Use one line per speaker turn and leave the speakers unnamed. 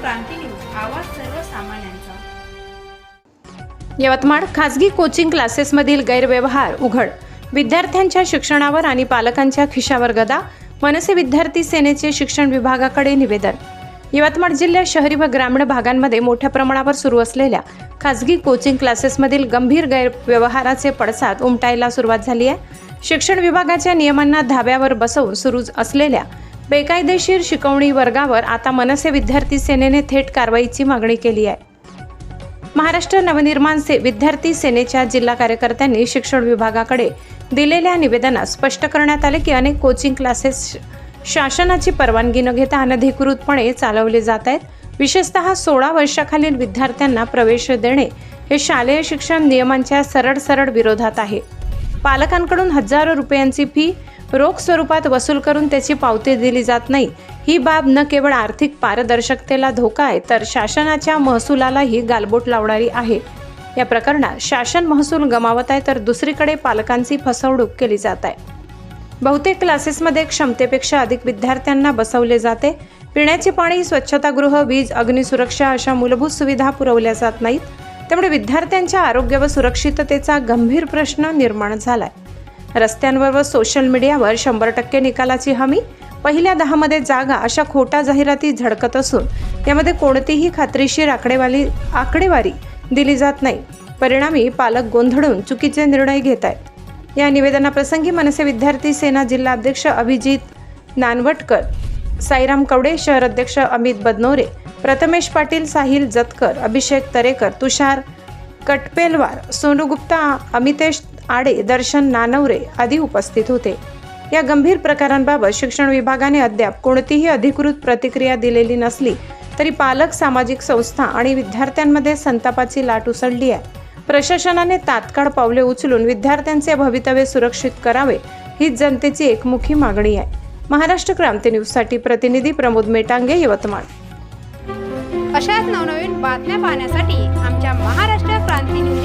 क्रांती news आवाज सर्वसामान्यांचा
यवतमाळ खासगी कोचिंग क्लासेसमधील गैरव्यवहार उघड. विद्यार्थ्यांच्या शिक्षणावर आणि पालकांच्या खिशावर गदा मनसे विद्यार्थी सेनेचे शिक्षण विभागाकडे निवेदन. यवतमाळ जिल्ह्यात शहरी व ग्रामीण भागांमध्ये मोठ्या प्रमाणावर सुरू असलेल्या खासगी कोचिंग क्लासेसमधील गंभीर गैरव्यवहाराचे पडसाद उमटायला सुरुवात झाली आहे. शिक्षण विभागाच्या नियमांना धाब्यावर बसवून सुरू असलेल्या बेकायदेशीर शिकवणी वर्गावर आता मनसे विद्यार्थी सेनेने थेट कारवाईची मागणी केली आहे. महाराष्ट्र नवनिर्माण से विद्यार्थी सेनेच्या जिल्हा कार्यकर्त्यांनी शिक्षण विभागाकडे दिलेल्या निवेदनात स्पष्ट करण्यात आले की अनेक कोचिंग क्लासेस शासनाची परवानगी न घेता अनधिकृतपणे चालवले जात आहेत. विशेषतः सोळा वर्षाखालील विद्यार्थ्यांना प्रवेश देणे हे शालेय शिक्षण नियमांच्या सरळ सरळ विरोधात आहे. पालकांकडून हजारो रुपयांची फी रोख स्वरूपात वसूल करून त्याची पावती दिली जात नाही. ही बाब न केवळ आर्थिक पारदर्शकतेला धोका आहे तर शासनाच्या महसुलालाही गालबोट लावणारी आहे. या प्रकरणात शासन महसूल गमावत आहे तर दुसरीकडे पालकांची फसवणूक केली जात आहे. बहुतेक क्लासेसमध्ये क्षमतेपेक्षा अधिक विद्यार्थ्यांना बसवले जाते. पिण्याचे पाणी स्वच्छतागृह वीज अग्निसुरक्षा अशा मूलभूत सुविधा पुरवल्या जात नाहीत. त्यामुळे विद्यार्थ्यांच्या आरोग्य व सुरक्षिततेचा गंभीर प्रश्न निर्माण झाला आहे रस्त्यांवर व सोशल मीडियावर शंभर टक्के निकालाची हमी. पहिल्या दहामध्ये जागा अशा खोटा जाहिराती झडकत असून यामध्ये कोणतीही खात्रीशीर आकडेवारी आकडेवारी दिली जात नाही. परिणामी पालक गोंधळून चुकीचे निर्णय घेत आहेत. या निवेदनाप्रसंगी मनसे विद्यार्थी सेना जिल्हा अध्यक्ष अभिजित नानवटकर साईराम कवडे शहर अध्यक्ष अमित बदनोरे प्रथमेश पाटील साहिल जतकर अभिषेक तरेकर तुषार कटपेलवार सोनू गुप्ता अमितेश आडे दर्शन नानवरे आदी उपस्थित होते. या गंभीर प्रकारांबाबत शिक्षण विभागाने अद्याप कोणतीही अधिकृत प्रतिक्रिया दिलेली नसली तरी पालक सामाजिक संस्था आणि विद्यार्थ्यांमध्ये संतापाची लाट उसळली आहे. प्रशासनाने तात्काळ पावले उचलून विद्यार्थ्यांचे भवितव्य सुरक्षित करावे हीच जनतेची एकमुखी मागणी आहे. महाराष्ट्र क्रांती न्यूजसाठी प्रतिनिधी प्रमोद मेटांगे यवतमाळ.
अशाच नवनवीन बातम्या पाहण्यासाठी आमच्या महाराष्ट्र क्रांती न्यूज